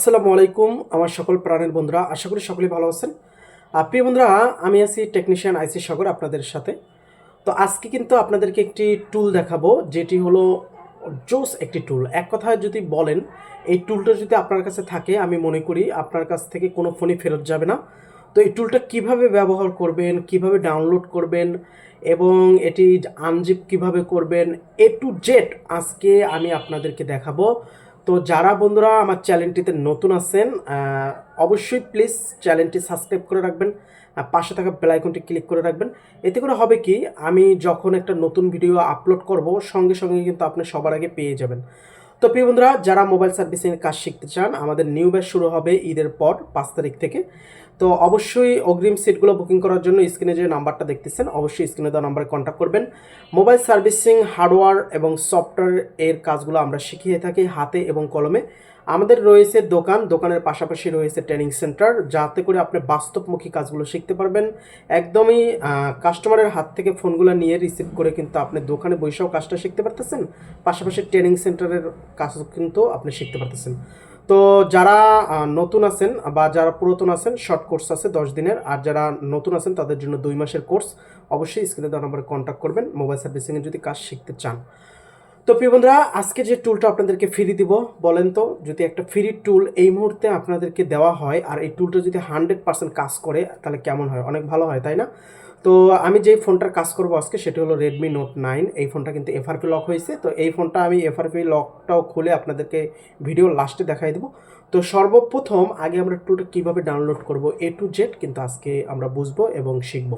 আসসালামু আলাইকুম, আমার সকল প্রাণের বন্ধুরা, আশা করি সকলেই ভালো আছেন। প্রিয় বন্ধুরা, আমি আছি টেকনিশিয়ান আইসি সাগর আপনাদের সাথে। তো আজকে কিন্তু আপনাদেরকে একটি টুল দেখাবো, যেটি হলো জোস একটি টুল এক কথায় যদি বলেন, এই টুলটা যদি আপনার কাছে থাকে, আমি মনে করি আপনার কাছ থেকে কোনো ফোনই ফেরত যাবে না। তো এই টুলটা কীভাবে ব্যবহার করবেন, কীভাবে ডাউনলোড করবেন, এবং এটি আনজিপ কীভাবে করবেন, এ টু জেড আজকে আমি আপনাদেরকে দেখাবো। তো যারা বন্ধুরা আমার চ্যানেলটিতে নতুন আছেন অবশ্যই প্লিজ চ্যানেলটি সাবস্ক্রাইব করে রাখবেন পাশে থাকা বেলাইকনটি ক্লিক করে রাখবেন। এতে করে হবে কি, আমি যখন একটা নতুন ভিডিও আপলোড করব, সঙ্গে সঙ্গে কিন্তু আপনি সবার আগে পেয়ে যাবেন। তো প্রিয় বন্ধুরা, যারা মোবাইল সার্ভিসিংয়ের কাজ শিখতে চান, আমাদের নিউ ব্যাচ শুরু হবে ঈদের পর পাঁচ তারিখ থেকে। তো অবশ্যই অগ্রিম সিটগুলো বুকিং করার জন্য স্ক্রিনে যে নাম্বারটা দেখতেছেন, অবশ্যই স্ক্রিনে দেওয়া নাম্বারে কন্ট্যাক্ট করবেন। মোবাইল সার্ভিসিং হার্ডওয়্যার এবং সফটওয়্যার এর কাজগুলো আমরা শিখিয়ে থাকি হাতে এবং কলমে। আমাদের রয়েছে দোকান, দোকানের পাশাপাশি রয়েছে ট্রেনিং সেন্টার যাতে করে আপনি বাস্তবমুখী কাজগুলো শিখতে পারবেন। একদমই কাস্টমারের হাত থেকে ফোনগুলো নিয়ে রিসিভ করে কিন্তু আপনি দোকানে বসেও কাজটা শিখতে পারতেছেন। পাশাপাশি ট্রেনিং সেন্টারের কাজ কিন্তু আপনি শিখতে পারতেছেন। তো যারা নতুন আছেন বা যারা পুরাতন আছেন শর্ট কোর্স আছে দশ দিনের। আর যারা নতুন আছেন, তাদের জন্য দুই মাসের কোর্স অবশ্যই স্ক্রিনে দেওয়া নম্বরে কন্ট্যাক্ট করবেন মোবাইল সার্ভিসিংয়ে যদি কাজ শিখতে চান। তো প্রিয় বন্ধুরা, আজকে যে টুলটা আপনাদেরকে ফ্রি দিব, বলেন তো, যদি একটা ফ্রি টুল এই মুহূর্তে আপনাদেরকে দেওয়া হয়, আর এই টুলটা যদি হান্ড্রেড পার্সেন্ট কাজ করে, তাহলে কেমন হয়? অনেক ভালো হয়, তাই না? তো আমি যেই ফোনটার কাজ করব আজকে সেটা হলো রেডমি নোট নাইন এই ফোনটা কিন্তু এফআরপি লক হয়েছে। তো এই ফোনটা আমি এফআরপি লকটাও খুলে আপনাদেরকে ভিডিও লাস্টে দেখাই দেবো। তো সর্বপ্রথম আগে আমরা টুলটা কীভাবে ডাউনলোড করব এ টু জেড কিন্তু আজকে আমরা বুঝব এবং শিখব।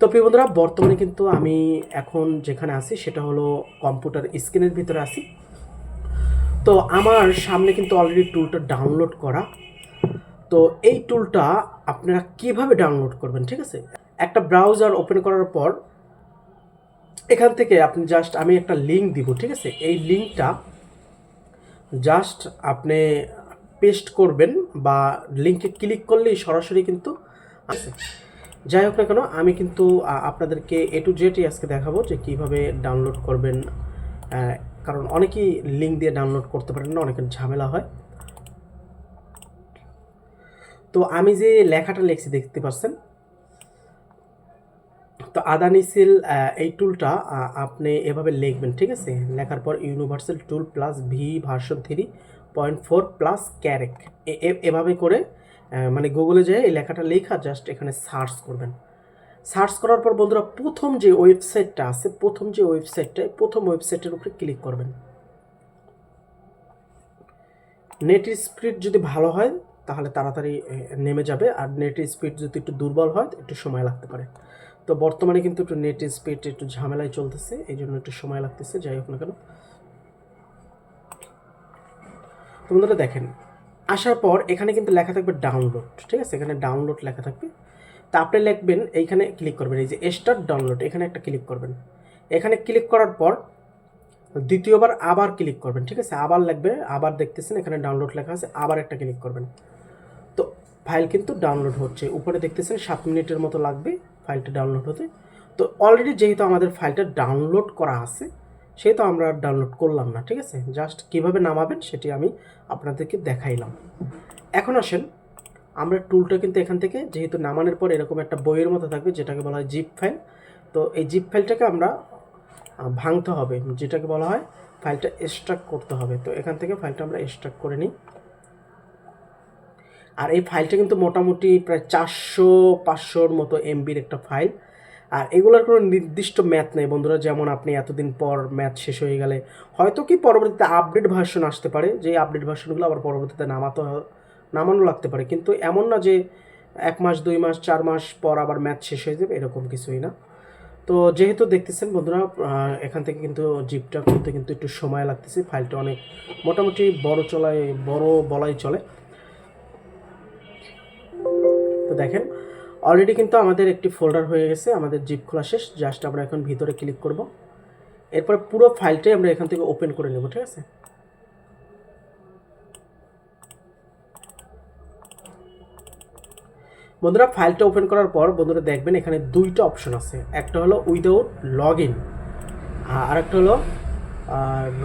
তো প্রিয় বন্ধুরা, বর্তমানে কিন্তু আমি এখন যেখানে আছি সেটা হলো কম্পিউটার স্ক্রিনের ভিতরে আছি। তো আমার সামনে কিন্তু অলরেডি টুলটা ডাউনলোড করা। তো এই টুলটা আপনারা কীভাবে ডাউনলোড করবেন, ঠিক আছে? একটা ব্রাউজার ওপেন করার পর, এখান থেকে আপনি জাস্ট আমি একটা লিঙ্ক দিব, ঠিক আছে? এই লিঙ্কটা জাস্ট আপনি পেস্ট করবেন বা লিঙ্কে ক্লিক করলেই সরাসরি কিন্তু আছে যাই হোক না কেন, আমি কিন্তু আপনাদেরকে এ টু জেডই আজকে দেখাবো যে কীভাবে ডাউনলোড করবেন। কারণ অনেকেই লিঙ্ক দিয়ে ডাউনলোড করতে পারেন না, অনেকের ঝামেলা হয়। তো আমি যে লেখাটা লিখছি, দেখতে পাচ্ছেন? তো আদানি সেল এই টুলটা আপনি এভাবে লিখবেন, ঠিক আছে? লেখার পর universal tool plus V version three point four plus crack এভাবে করে মানে গুগলে যেয়ে এই লেখাটা লেখা জাস্ট এখানে সার্চ করবেন। সার্চ করার পর বন্ধুরা, প্রথম যে ওয়েবসাইটটা আছে, প্রথম যে ওয়েবসাইটটা প্রথম ওয়েবসাইটের উপরে ক্লিক করবেন। নেট স্পিড যদি ভালো হয়, তাহলে তাড়াতাড়ি নেমে যাবে, আর নেট স্পিড যদি একটু দুর্বল হয়, একটু সময় লাগতে পারে। তো বর্তমানে কিন্তু একটু নেট স্পিড একটু ঝামেলায় চলতেছে, এই জন্য একটু সময় লাগতেছে, যাই হোক না কেন। তো বন্ধুরা দেখেন, আসার পর এখানে কিন্তু লেখা থাকবে ডাউনলোড ঠিক আছে? এখানে ডাউনলোড লেখা থাকবে। তা আপনি লিখবেন, এইখানে ক্লিক করবেন, এই যে স্টার্ট ডাউনলোড এখানে একটা ক্লিক করবেন। এখানে ক্লিক করার পর দ্বিতীয়বার আবার ক্লিক করবেন, ঠিক আছে? আবার লাগবে আবার দেখতেছেন, এখানে ডাউনলোড লেখা আছে, আবার একটা ক্লিক করবেন। তো ফাইল কিন্তু ডাউনলোড হচ্ছে, উপরে দেখতেছেন সাত মিনিটের মতো লাগবে। ফাইলটা ডাউনলোড হতে। তো অলরেডি যেহেতু আমাদের ফাইলটা ডাউনলোড করা আছে, সেহেতু আমরা ডাউনলোড করলাম না, ঠিক আছে? জাস্ট কীভাবে নামাবেন সেটি আমি আপনাদেরকে দেখাইলাম। এখন আসেন, আমরা টুলটা কিন্তু এখান থেকে, যেহেতু নামানোর পর এরকম একটা বইয়ের মতো থাকবে, যেটাকে বলা হয় জিপ ফাইল তো এই জিপ ফাইলটাকে আমরা ভাঙতে হবে, যেটাকে বলা হয় ফাইলটা এক্সট্রাক্ট করতে হবে। তো এখান থেকে ফাইলটা আমরা এক্সট্রাক্ট করে নিই। আর এই ফাইলটা কিন্তু মোটামুটি প্রায় চারশো, পাঁচশোর মতো এমবির একটা ফাইল। আর এগুলোর কোনো নির্দিষ্ট ম্যাথ নেই বন্ধুরা, যেমন আপনি এতদিন পর ম্যাথ শেষ হয়ে গেলে। হয়তো কি পরবর্তীতে আপডেট ভার্সন আসতে পারে, যে আপডেট ভার্সনগুলো আবার পরবর্তীতে নামাতে নামানো লাগতে পারে। কিন্তু এমন না যে এক মাস, দুই মাস, চার মাস পর আবার ম্যাথ শেষ হয়ে যাবে, এরকম কিছুই না। তো যেহেতু দেখতেছেন বন্ধুরা এখান থেকে কিন্তু জিপটা করতে কিন্তু একটু সময় লাগতেছে। ফাইলটা অনেক মোটামুটি বড় চলায়, বড় বলাই চলে। তো দেখেন। অলরেডি কিন্তু আমাদের একটি ফোল্ডার হয়ে গেছে, আমাদের জিপ খোলা শেষ জাস্ট আমরা এখন ভিতরে ক্লিক করব। এরপর পুরো ফাইলটাই আমরা এখান থেকে ওপেন করে নেব, ঠিক আছে? বন্ধুরা ফাইলটা ওপেন করার পর বন্ধুরা দেখবেন এখানে দুইটা অপশন আছে। একটা হলো উইদাউট লগ ইন আর একটা হলো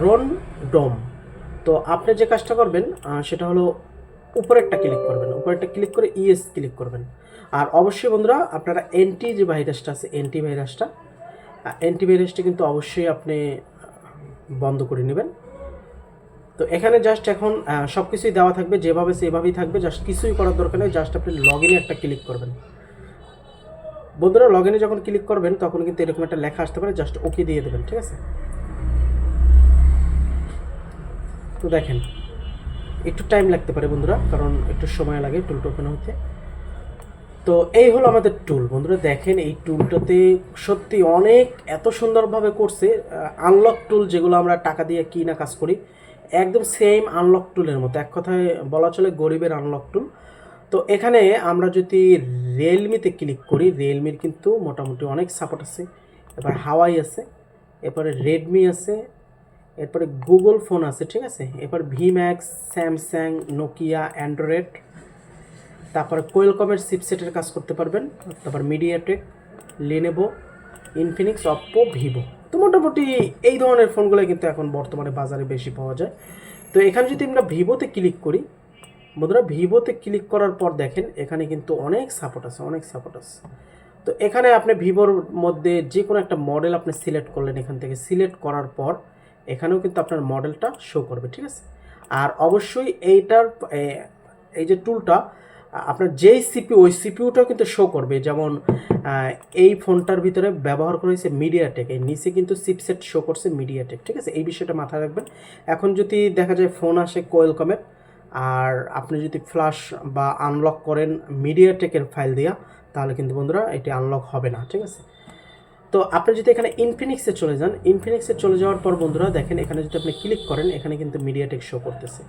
রন ডম তো আপনি যে কাজটা করবেন সেটা হলো উপরেরটা ক্লিক করবেন, উপরেরটা ক্লিক করে ইএস ক্লিক করবেন। আর অবশ্যই বন্ধুরা, আপনারা এন্টি যে ভাইরাসটা আছে এন্টি ভাইরাসটা অ্যান্টি ভাইরাসটা কিন্তু অবশ্যই আপনি বন্ধ করে নেবেন। তো এখানে জাস্ট এখন সব কিছুই দেওয়া থাকবে, যেভাবে সেভাবেই থাকবে জাস্ট কিছুই করার দরকার নেই জাস্ট আপনি লগ ইনে একটা ক্লিক করবেন। বন্ধুরা লগ ইনে যখন ক্লিক করবেন, তখন কিন্তু এরকম একটা লেখা আসতে পারে জাস্ট ওকে দিয়ে দেবেন, ঠিক আছে? তো দেখেন একটু টাইম লাগতে পারে বন্ধুরা, কারণ একটু সময় লাগে টুলটা ওপেন হতে। তো এই হলো আমাদের টুল বন্ধুরা, দেখেন এই টুলটাতে সত্যি অনেক, এত সুন্দরভাবে করছে আনলক টুল যেগুলো আমরা টাকা দিয়ে কি না কাজ করি, একদম সেম আনলক টুলের মতো। এক কথায় বলা চলে গরিবের আনলক টুল তো এখানে আমরা যদি রিয়েলমিতে ক্লিক করি রিয়েলমির কিন্তু মোটামুটি অনেক সাপোর্ট আছে। এবার হাওয়াই আছে, এরপরে রেডমি আছে এরপরে গুগল ফোন আছে, ঠিক আছে? এরপর ভিম্যাক্স, স্যামসাং, নোকিয়া, অ্যান্ড্রয়েড, তারপরে কোয়েলকমের চিপসেটের কাজ করতে পারবেন। তারপর MediaTek Lenovo Infinix Oppo Vivo তো মোটামুটি এই ধরনের ফোনগুলো কিন্তু এখন বর্তমানে বাজারে বেশি পাওয়া যায়। তো এখানে যদি আমরা ভিভোতে ক্লিক করি, বন্ধুরা ভিভোতে ক্লিক করার পর দেখেন, এখানে কিন্তু অনেক সাপোর্ট আছে, অনেক সাপোর্ট আছে। তো এখানে আপনি ভিভোর মধ্যে যে কোনো একটা মডেল আপনি সিলেক্ট করলেন এখান থেকে। সিলেক্ট করার পর এখানেও কিন্তু আপনার মডেলটা শো করবে, ঠিক আছে? আর অবশ্যই এইটার এই যে টুলটা আপনার যেই সিপি ওই সিপিউটাও কিন্তু শো করবে। যেমন এই ফোনটার ভিতরে ব্যবহার করা হয়েছে মিডিয়াটেক এই নিচে কিন্তু চিপসেট শো করছে মিডিয়াটেক ঠিক আছে? এই বিষয়টা মাথায় রাখবেন। এখন যদি দেখা যায় ফোন আসে কোয়েলকমের আর আপনি যদি ফ্লাশ বা আনলক করেন মিডিয়াটেকের ফাইল দিয়া, তাহলে কিন্তু বন্ধুরা এটি আনলক হবে না, ঠিক আছে? তো আপনি যদি এখানে ইনফিনিক্সে চলে যান ইনফিনিক্সে চলে যাওয়ার পর বন্ধুরা দেখেন, এখানে যদি আপনি ক্লিক করেন, এখানে কিন্তু মিডিয়াটেক শো করতেছে।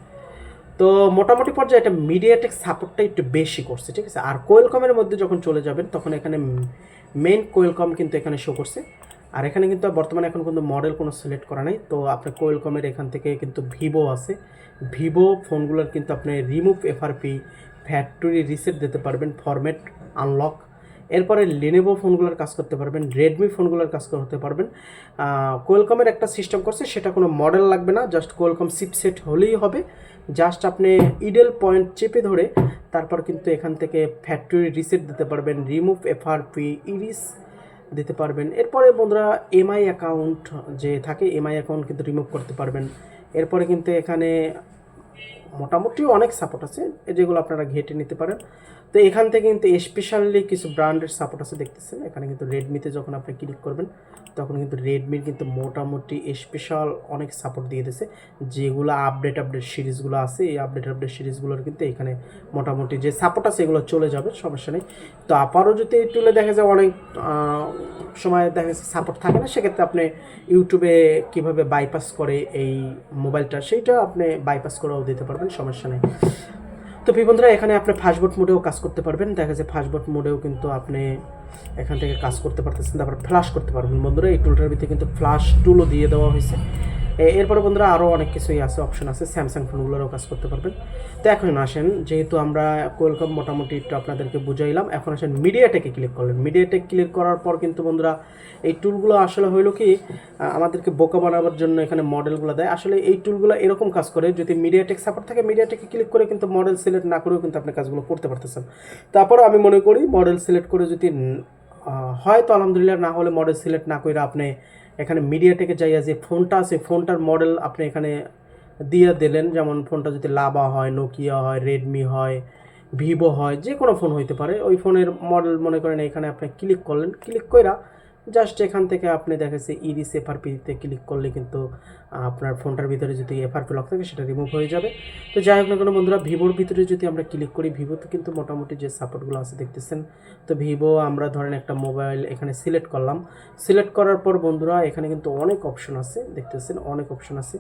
তো মোটামুটি পর্যায়ে এটা মিডিয়াটেক সাপোর্টটা একটু বেশি করছে, ঠিক আছে? আর কোয়েলকমের মধ্যে যখন চলে যাবেন, তখন এখানে মেইন কোয়েলকম কিন্তু এখানে শো করছে। আর এখানে কিন্তু বর্তমানে এখন কিন্তু মডেল কোনো সিলেক্ট করা নেই। তো আপনার কোয়েলকমের এখান থেকে কিন্তু ভিভো আছে। ভিভো ফোনগুলোর কিন্তু আপনি রিমুভ এফআরপি ফ্যাক্টরি রিসেট দিতে পারবেন ফরম্যাট আনলক এরপরে লেনেভো ফোনগুলোর কাজ করতে পারবেন রেডমি ফোনগুলোর কাজ করতে পারবেন। কোয়েলকমের একটা সিস্টেম করছে, সেটা কোনো মডেল লাগবে না জাস্ট কোয়েলকম চিপসেট হলেই হবে। জাস্ট আপনি ইডেল পয়েন্ট চেপে ধরে তারপর কিন্তু এখান থেকে ফ্যাক্টরি রিসেট দিতে পারবেন রিমুভ এফআরপি ইরিস দিতে পারবেন। এরপরে বন্ধুরা এমআই অ্যাকাউন্ট যে থাকে এমআই অ্যাকাউন্ট কিন্তু রিমুভ করতে পারবেন। এরপরে কিন্তু এখানে মোটামুটি অনেক সাপোর্ট আছে যেগুলো আপনারা ঘেটে নিতে পারেন। তো এখান থেকে কিন্তু স্পেশালি কিছু ব্র্যান্ডের সাপোর্ট আছে দেখতেছেন। এখানে কিন্তু রেডমিতে যখন আপনি ক্লিক করবেন তখন কিন্তু রেডমির কিন্তু মোটামুটি স্পেশাল অনেক সাপোর্ট দিয়ে দিয়েছে। যেগুলো আপডেট আপডেট সিরিজগুলো আছে, এই আপডেট আপডেট সিরিজগুলোর কিন্তু এখানে মোটামুটি যে সাপোর্ট আছে এগুলো চলে যাবে, সমস্যা নেই। তো আবারও যদি টুলে দেখা যায় অনেক সময় দেখা যাচ্ছে সাপোর্ট থাকে না, সেক্ষেত্রে আপনি ইউটিউবে কীভাবে বাইপাস করে এই মোবাইলটা সেইটা আপনি বাইপাস করেও দিতে পারবেন, সমস্যা নেই। তো প্রিয় বন্ধুরা, এখানে আপনি ফাস্টবোর্ড মোডেও কাজ করতে পারবেন। দেখা যাচ্ছে ফাস্টবোর্ড মোডেও কিন্তু আপনি এখান থেকে কাজ করতে পারতেছেন। তারপর ফ্লাশ করতে পারবেন। বন্ধুরা, এই টুলটার ভিতরে কিন্তু ফ্ল্যাশ টুলও দিয়ে দেওয়া হয়েছে। এরপরে বন্ধুরা আরও অনেক কিছুই আছে অপশন আছে স্যামসাং ফোনগুলোরও কাজ করতে পারবেন। তো এখন আসেন যেহেতু আমরা কোয়েলকম মোটামুটি একটু আপনাদেরকে বুঝাইলাম এখন আসেন মিডিয়াটেকে ক্লিক করলেন। মিডিয়াটেক ক্লিক করার পর কিন্তু বন্ধুরা এই টুলগুলো আসলে হইল কি আমাদেরকে বোকা বানাবার জন্য এখানে মডেলগুলো দেয়। আসলে এই টুলগুলো এরকম কাজ করে যদি মিডিয়াটেক সাপোর্ট থাকে মিডিয়াটেকে ক্লিক করে কিন্তু মডেল সিলেক্ট না করেও কিন্তু আপনি কাজগুলো করতে পারতেছেন। তারপরও আমি মনে করি মডেল সিলেক্ট করে যদি ন- আহ, হয় তো আলহামদুলিল্লাহ না হলে মডেল সিলেক্ট না করে আপনি এখানে মিডিয়া মিডিয়াটেকে যাইয়া যে ফোনটা আছে, ফোনটার মডেল আপনি এখানে দিয়ে দিলেন। যেমন ফোনটা যদি লাভা হয় নোকিয়া হয় রেডমি হয় ভিভো হয় যে কোনো ফোন হইতে পারে। ওই ফোনের মডেল মনে করেন এখানে আপনি ক্লিক করলেন। ক্লিক কইরা জাস্ট এখান থেকে আপনি দেখেছে ইরিস এফআরপিতে ক্লিক করলে কিন্তু আপনার ফোনটার ভিতরে যদি এফআরপি লক থাকে সেটা রিমুভ হয়ে যাবে। তো যাই হোক না কোনো বন্ধুরা, ভিভোর ভিতরে যদি আমরা ক্লিক করি, ভিভোতে কিন্তু মোটামুটি যে সাপোর্টগুলো আছে দেখতেছেন, তো ভিভো আমরা ধরেন একটা মোবাইল এখানে সিলেক্ট করলাম। সিলেক্ট করার পর বন্ধুরা, এখানে কিন্তু অনেক অপশন আছে, দেখতেছেন অনেক অপশন আছে।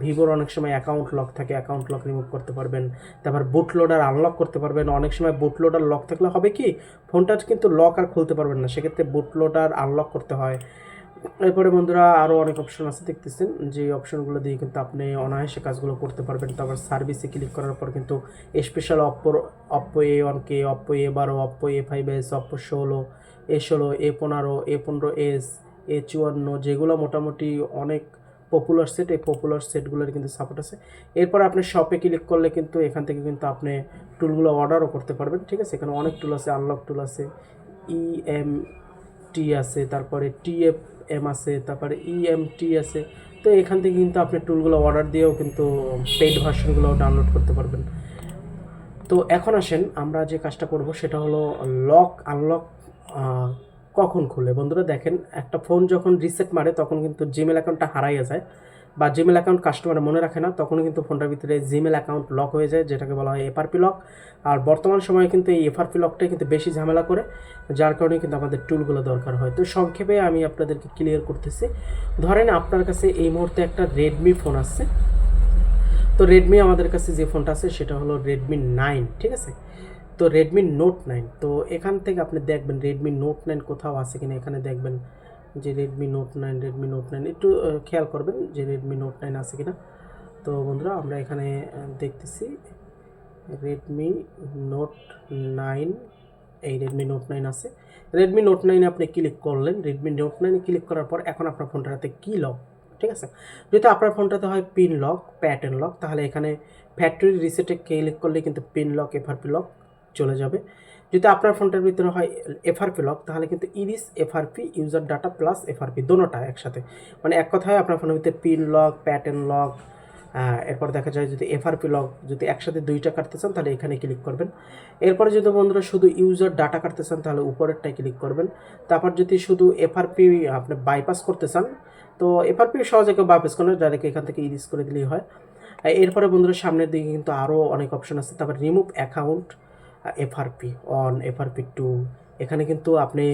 ভিভোর অনেক সময় অ্যাকাউন্ট লক থাকে অ্যাকাউন্ট লক রিমুভ করতে পারবেন। তারপর বুট লোডার আনলক করতে পারবেন। অনেক সময় বুট লোডার লক থাকলে হবে কি ফোনটা কিন্তু লক আর খুলতে পারবেন না। সেক্ষেত্রে বুট লোডার আনলক করতে হয়। এরপরে বন্ধুরা আরও অনেক অপশন আছে দেখতেছেন। যে অপশনগুলো দিয়ে কিন্তু আপনি অনায়াসে কাজগুলো করতে পারবেন। তারপর সার্ভিসে ক্লিক করার পর কিন্তু special অপ্পোর Oppo A one K Oppo A বারো Oppo A five S Oppo ষোলো এ ষোলো এ পনেরো এ পনেরো এস এ চুয়ান্ন যেগুলো মোটামুটি অনেক পপুলার সেট এই পপুলার সেটগুলোর কিন্তু সাপোর্ট আছে। এরপর আপনি শপে ক্লিক করলে কিন্তু এখান থেকে কিন্তু আপনি টুলগুলো অর্ডারও করতে পারবেন, ঠিক আছে? এখানে অনেক টুল আছে আনলক টুল আছে ই এম টি আছে, তারপরে টি এফ এম আছে, তারপরে ই এম টি আছে। তো এখান থেকে কিন্তু আপনি টুলগুলো অর্ডার দিয়েও কিন্তু পেইড ভার্সনগুলো ডাউনলোড করতে পারবেন। তো এখন আসেন, আমরা যে কাজটা করব সেটা হলো লক আনলক কখন খুলে বন্ধুরা দেখেন, একটা ফোন যখন রিসেট মারে, তখন কিন্তু জিমেল অ্যাকাউন্টটা হারাইয়া যায়। বা জিমেল অ্যাকাউন্ট কাস্টমার মনে রাখে না তখন কিন্তু ফোনটার ভিতরে জিমেল অ্যাকাউন্ট লক হয়ে যায়, যেটাকে বলা হয় এফআরপি লক আর বর্তমান সময়ে কিন্তু এই এফআরপি লকটাই কিন্তু বেশি ঝামেলা করে, যার কারণে কিন্তু আমাদের টুলগুলো দরকার হয়। তো সংক্ষেপে আমি আপনাদেরকে ক্লিয়ার করতেছি। ধরেন আপনার কাছে এই মুহূর্তে একটা রেডমি ফোন আসছে তো রেডমি আমাদের কাছে যে ফোনটা আছে, সেটা হলো রেডমি নাইন ঠিক আছে? তো রেডমি নোট নাইন তো এখান থেকে আপনি দেখবেন রেডমি নোট নাইন কোথাও আছে কিনা, এখানে দেখবেন যে Redmi note nine Redmi note nine একটু খেয়াল করবেন যে রেডমি নোট নাইন আছে কিনা। তো বন্ধুরা, আমরা এখানে দেখতেছি রেডমি নোট নাইন এই রেডমি নোট নাইন আছে। রেডমি নোট নাইনে আপনি ক্লিক করলেন রেডমি নোট নাইনে ক্লিক করার পর এখন আপনার ফোনটার হাতে কী লক ঠিক আছে? যদি আপনার ফোনটাতে হয় পিন লক প্যাটার্ন লক তাহলে এখানে ফ্যাক্টরি রিসেটে ক্লিক করলে কিন্তু পিন লক এফআরপি লক চলে যাবে। যদি আপনার ফোনটার ভিতরে হয় এফআরপি লক তাহলে কিন্তু erase FRP user data plus FRP দোনোটা একসাথে। মানে এক কথায় আপনার ফোনের ভিতরে পিন লক প্যাটার্ন লক এরপর দেখা যায় যদি এফআরপি লক যদি একসাথে দুইটা কাটতে চান, তাহলে এখানে ক্লিক করবেন। এরপরে যদি বন্ধুরা শুধু ইউজার ডাটা কাটতে চান, তাহলে উপরেরটায় ক্লিক করবেন। তারপর যদি শুধু এফআরপি আপনি বাইপাস করতে চান, তো এফআরপি সহজে কেউ বাইপাস করে ডাইরেক্ট এখান থেকে ইরিস করে দিলেই হয়। এরপরে বন্ধুরা সামনের দিকে কিন্তু আরও অনেক অপশন আছে। তারপর remove account FRP on FRP two এখানে কিন্তু আপনি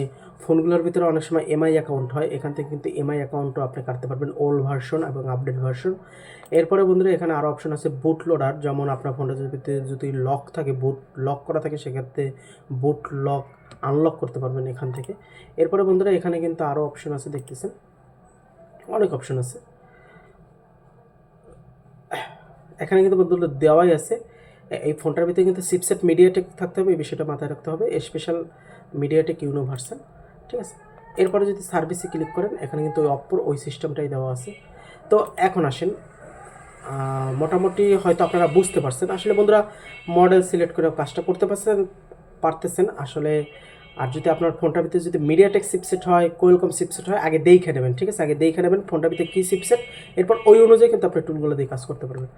ফোনগুলোর ভিতরে অনেক সময় এমআই অ্যাকাউন্ট হয়। এখান থেকে কিন্তু এমআই অ্যাকাউন্টও আপনি কাটতে পারবেন ওল্ড ভার্সন এবং আপডেট ভার্সন এরপরে বন্ধুরা, এখানে আরও অপশন আছে বুট লোডার যেমন আপনার ফোনটা যদি যদি লক থাকে বুট লক করা থাকে, সেক্ষেত্রে বুট লক আনলক করতে পারবেন এখান থেকে। এরপরে বন্ধুরা, এখানে কিন্তু আরও অপশন আছে, দেখতেছেন? অনেক অপশন আছে। এখানে কিন্তু বন্ধুরা দেওয়াই আছে। এই ফোনটার ভিতরে কিন্তু সিপসেট মিডিয়াটেক থাকতে হবে, এই বিষয়টা মাথায় রাখতে হবে। স্পেশাল মিডিয়াটেক ইউনো ভার্সন ঠিক আছে? এরপরে যদি সার্ভিসে ক্লিক করেন, এখানে কিন্তু ওই অপ্পর ওই সিস্টেমটাই দেওয়া আছে। তো এখন আসেন মোটামুটি হয়তো আপনারা বুঝতে পারছেন। আসলে বন্ধুরা মডেল সিলেক্ট করে কাজটা করতে পারছেন, পারতেছেন। আসলে আর যদি আপনার ফোনটার ভিতরে যদি মিডিয়াটেক সিপসেট হয় কোয়েলকম সিপসেট হয়, আগে দেখে নেবেন, ঠিক আছে? আগে দেখে নেবেন ফোনটার ভিতরে কী সিপসেট এরপর ওই অনুযায়ী কিন্তু আপনি টুলগুলো দিয়ে কাজ করতে পারবেন।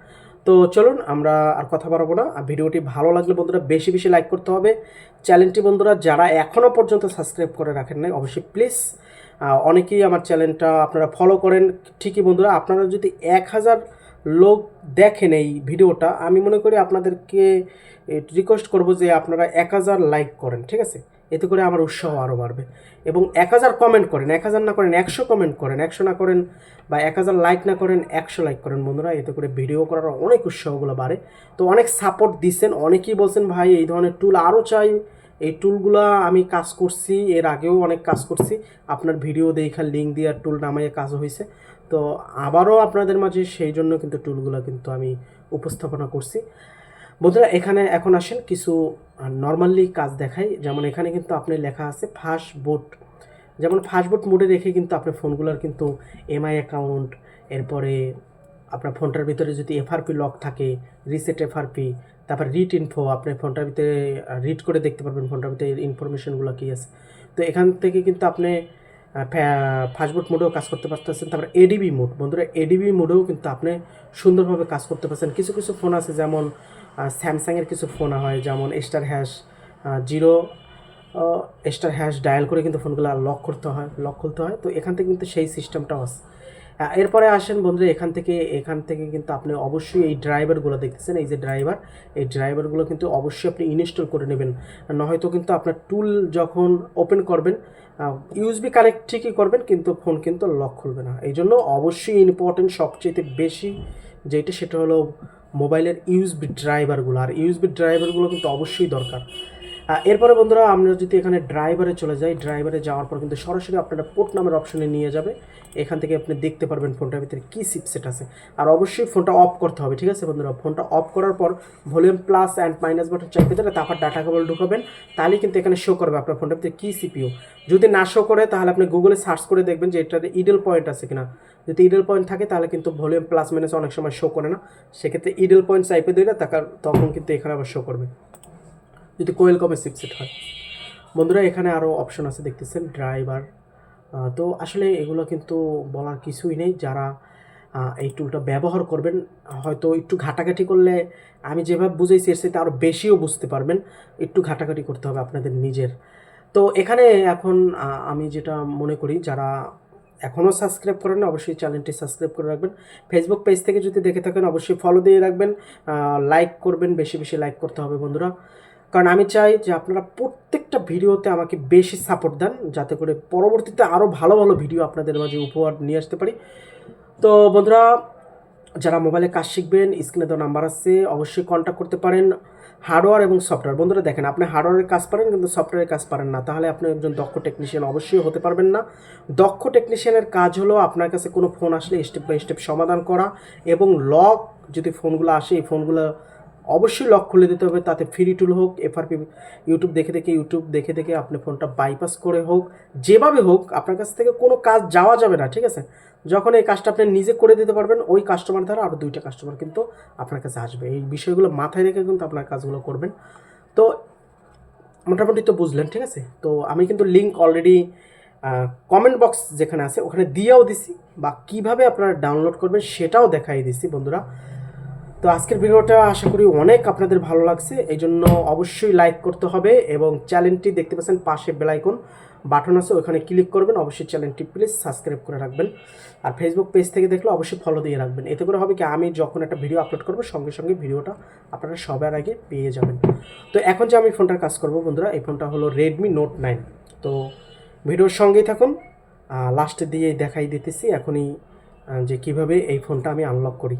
তো চলুন আমরা আর কথা বাড়াবো না। আর ভিডিওটি ভালো লাগলে বন্ধুরা বেশি বেশি লাইক করতে হবে। চ্যানেলটি বন্ধুরা যারা এখনও পর্যন্ত সাবস্ক্রাইব করে রাখেন নাই, অবশ্যই প্লিজ অনেকেই আমার চ্যানেলটা আপনারা ফলো করেন। ঠিকই বন্ধুরা, আপনারা যদি এক হাজার লোক দেখেন এই ভিডিওটা, আমি মনে করি আপনাদেরকে রিকোয়েস্ট করব যে আপনারা এক হাজার লাইক করেন, ঠিক আছে? এতে করে আমার উৎসাহ আরও বাড়বে। এবং এক হাজার কমেন্ট করেন, এক হাজার না করেন, একশো কমেন্ট করেন, একশো না করেন বা এক হাজার লাইক না করেন, একশো লাইক করেন বন্ধুরা, এতে করে ভিডিও করার অনেক উৎসাহগুলো বাড়ে। তো অনেক সাপোর্ট দিচ্ছেন, অনেকেই বলছেন, ভাই, এই ধরনের টুল আরও চাই। এই টুলগুলো আমি কাজ করছি, এর আগেও অনেক কাজ করছি। আপনার ভিডিও দেখা লিঙ্ক দিয়ে টুল নামাইয়ে কাজ হয়েছে তো আবারও আপনাদের মাঝে সেই জন্য কিন্তু টুলগুলো কিন্তু আমি উপস্থাপনা করছি। বন্ধুরা, এখানে এখন আসেন কিছু নর্মালি কাজ দেখাই। যেমন এখানে কিন্তু আপনি লেখা আছে ফাস্ট বুট যেমন ফাস্ট বুট মোডে রেখে কিন্তু আপনার ফোনগুলোর কিন্তু এমআই অ্যাকাউন্ট এরপরে আপনার ফোনটার ভিতরে যদি এফআরপি লক থাকে রিসেট এফআরপি তারপর রিট ইনফো আপনি ফোনটার ভিতরে রিড করে দেখতে পারবেন ফোনটার ভিতরে ইনফরমেশনগুলো কী আছে। তো এখান থেকে কিন্তু আপনি ফাস্টবোর্ড মোডেও কাজ করতে পারতেছেন। তারপর এডিবি মোড বন্ধুরা এডিবি মোডেও কিন্তু আপনি সুন্দরভাবে কাজ করতে পারছেন। কিছু কিছু ফোন আছে যেমন স্যামসাংয়ের কিছু ফোন হয়, যেমন star hash zero star hash dial করে কিন্তু ফোনগুলো লক করতে হয় লক খুলতে হয়। তো এখান থেকে কিন্তু সেই সিস্টেমটাও আছে এরপরে আসেন বন্ধুরা, এখান থেকে এখান থেকে কিন্তু আপনি অবশ্যই এই ড্রাইভারগুলো দেখতেছেন। এই যে ড্রাইভার এই ড্রাইভারগুলো কিন্তু অবশ্যই আপনি ইনস্টল করে নেবেন। নয়তো কিন্তু আপনার টুল যখন ওপেন করবেন ইউএসবি কানেক্ট ঠিকই করবেন, কিন্তু ফোন কিন্তু লক খুলবে না। এই জন্য অবশ্যই ইম্পর্টেন্ট সবচেয়ে বেশি যেটা, সেটা হলো মোবাইলের ইউএসবি ড্রাইভারগুলো আর ইউএসবি ড্রাইভারগুলো কিন্তু অবশ্যই দরকার। এরপরে বন্ধুরা, আমরা যদি এখানে ড্রাইভারে চলে যাই ড্রাইভারে যাওয়ার পর কিন্তু সরাসরি আপনারা পোর্ট নামের অপশনে নিয়ে যাবে। এখান থেকে আপনি দেখতে পারবেন ফোনটার ভিতরে কী সিপসেট আছে। আর অবশ্যই ফোনটা অফ করতে হবে, ঠিক আছে বন্ধুরা? ফোনটা অফ করার পর volume plus and minus button চাইতে দেবে তারপর ডাটা কেবল ঢুকাবেন। তাহলে কিন্তু এখানে শো করবে আপনার ফোনটার ভিতরে কী সিপিউ যদি না শো করে, তাহলে আপনি গুগলে সার্চ করে দেখবেন যে এটাতে ইডেল পয়েন্ট আছে কিনা। যদি ইডেল পয়েন্ট থাকে, তাহলে কিন্তু ভলিউম প্লাস মাইনাস অনেক সময় শো করে না। সেক্ষেত্রে ইডেল পয়েন্ট চাইপে দিলে তখন কিন্তু এখানে আবার শো করবে। যদি কোয়েল কমে হয়। বন্ধুরা, এখানে আরও অপশন আছে, দেখতেছেন ড্রাইভার তো আসলে এগুলো কিন্তু বলার কিছুই নেই। যারা এই টুলটা ব্যবহার করবেন, হয়তো একটু ঘাটাঘাটি করলে আমি যেভাবে বুঝেছি এর সাথে আরও বেশিও বুঝতে পারবেন। একটু ঘাটাঘাটি করতে হবে আপনাদের নিজের। তো এখানে এখন আমি যেটা মনে করি, যারা এখনও সাবস্ক্রাইব করেন অবশ্যই চ্যানেলটি সাবস্ক্রাইব করে রাখবেন। ফেসবুক পেজ থেকে যদি দেখে থাকেন, অবশ্যই ফলো দিয়ে রাখবেন। লাইক করবেন, বেশি বেশি লাইক করতে হবে বন্ধুরা। কারণ আমি চাই যে আপনারা প্রত্যেকটা ভিডিওতে আমাকে বেশি সাপোর্ট দেন, যাতে করে পরবর্তীতে আরও ভালো ভালো ভিডিও আপনাদের মাঝে উপহার নিয়ে আসতে পারি। তো বন্ধুরা, যারা মোবাইলে কাজ শিখবেন স্ক্রিনে তো নাম্বার আছে, অবশ্যই কন্ট্যাক্ট করতে পারেন। হার্ডওয়্যার এবং সফটওয়্যার বন্ধুরা, দেখেন, আপনি হার্ডওয়্যারের কাজ পারেন, কিন্তু সফটওয়্যারের কাজ পারেন না। তাহলে আপনি একজন দক্ষ টেকনিশিয়ান অবশ্যই হতে পারবেন না। দক্ষ টেকনিশিয়ানের কাজ হলো আপনার কাছে কোনো ফোন আসলে স্টেপ বাই স্টেপ সমাধান করা এবং লক যদি ফোনগুলো আসে, এই ফোনগুলো অবশ্যই লক খুলে দিতে হবে, তাতে ফ্রি টুল হোক এফআরপি ইউটিউব দেখে দেখে ইউটিউব দেখে দেখে আপনি ফোনটা বাইপাস করে হোক, যেভাবে হোক, আপনার কাছ থেকে কোনো কাজ যাওয়া যাবে না, ঠিক আছে? যখন এই কাজটা আপনি নিজে করে দিতে পারবেন, ওই কাস্টমার দ্বারা আরও দুইটা কাস্টমার কিন্তু আপনার কাছে আসবে। এই বিষয়গুলো মাথায় রেখে কিন্তু আপনার কাজগুলো করবেন। তো মোটামুটি তো বুঝলেন, ঠিক আছে? তো আমি কিন্তু লিঙ্ক অলরেডি কমেন্ট বক্স যেখানে আছে, ওখানে দিয়েও দিছি, বা কীভাবে আপনারা ডাউনলোড করবেন সেটাও দেখাই দিছি বন্ধুরা। তো আজকের ভিডিওটা আশা করি অনেক আপনাদের ভালো লাগছে। এই জন্য অবশ্যই লাইক করতে হবে এবং চ্যানেলটি দেখতে পাচ্ছেন পাশে বেলাইকন বাটন আছে, ওখানে ক্লিক করবেন। অবশ্যই চ্যানেলটি প্লিজ সাবস্ক্রাইব করে রাখবেন। আর ফেসবুক পেজ থেকে দেখলে অবশ্যই ফলো দিয়ে রাখবেন। এতে করে হবে কি, আমি যখন একটা ভিডিও আপলোড করব, সঙ্গে সঙ্গে ভিডিওটা আপনারা সবার আগে পেয়ে যাবেন। তো এখন যে আমি ফোনটার কাজ করব বন্ধুরা, এই ফোনটা হলো রেডমি নোট নাইন তো ভিডিওর সঙ্গেই থাকুন। লাস্টে দিয়ে দেখাই দিতেছি। এখনই যে কীভাবে এই ফোনটা আমি আনলক করি।